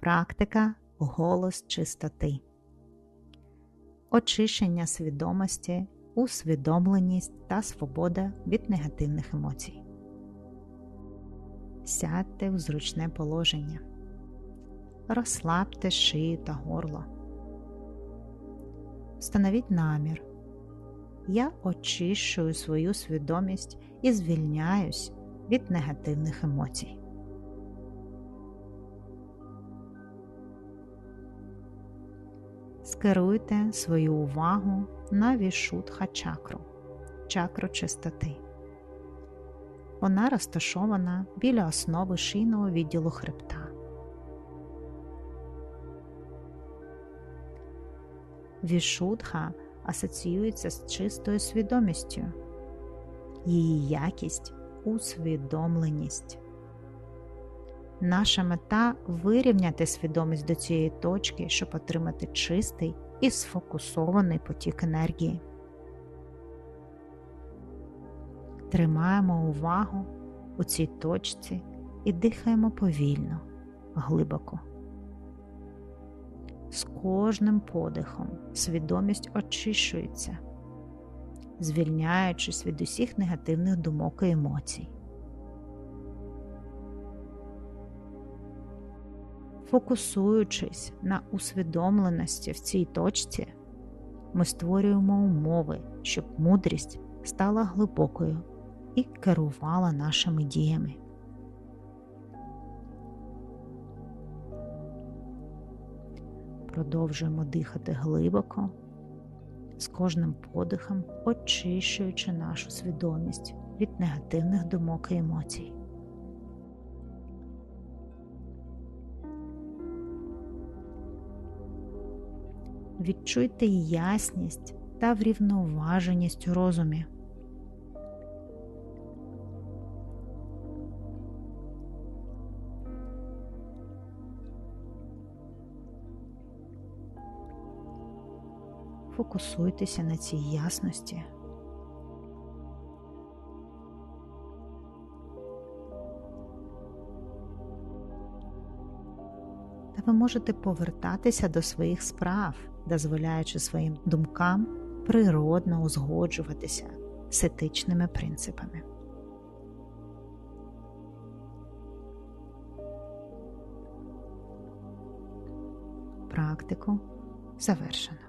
Практика голос чистоти, очищення свідомості, усвідомленість та свобода від негативних емоцій. Сядьте в зручне положення, розслабте шию та горло. Встановіть намір. Я очищую свою свідомість і звільняюсь від негативних емоцій. Скеруйте свою увагу на вішутха чакру, чакру чистоти. Вона розташована біля основи шийного відділу хребта. Вішудха асоціюється з чистою свідомістю, її якість усвідомленість. Наша мета вирівняти свідомість до цієї точки, щоб отримати чистий і сфокусований потік енергії. Тримаємо увагу у цій точці і дихаємо повільно, глибоко. З кожним подихом свідомість очищується, звільняючись від усіх негативних думок і емоцій. Фокусуючись на усвідомленості в цій точці, ми створюємо умови, щоб мудрість стала глибокою і керувала нашими діями. Продовжуємо дихати глибоко, з кожним подихом очищуючи нашу свідомість від негативних думок і емоцій. Відчуйте ясність та врівноваженість у розумі. Фокусуйтеся на цій ясності. Та ви можете повертатися до своїх справ, дозволяючи своїм думкам природно узгоджуватися з етичними принципами. Практику завершено.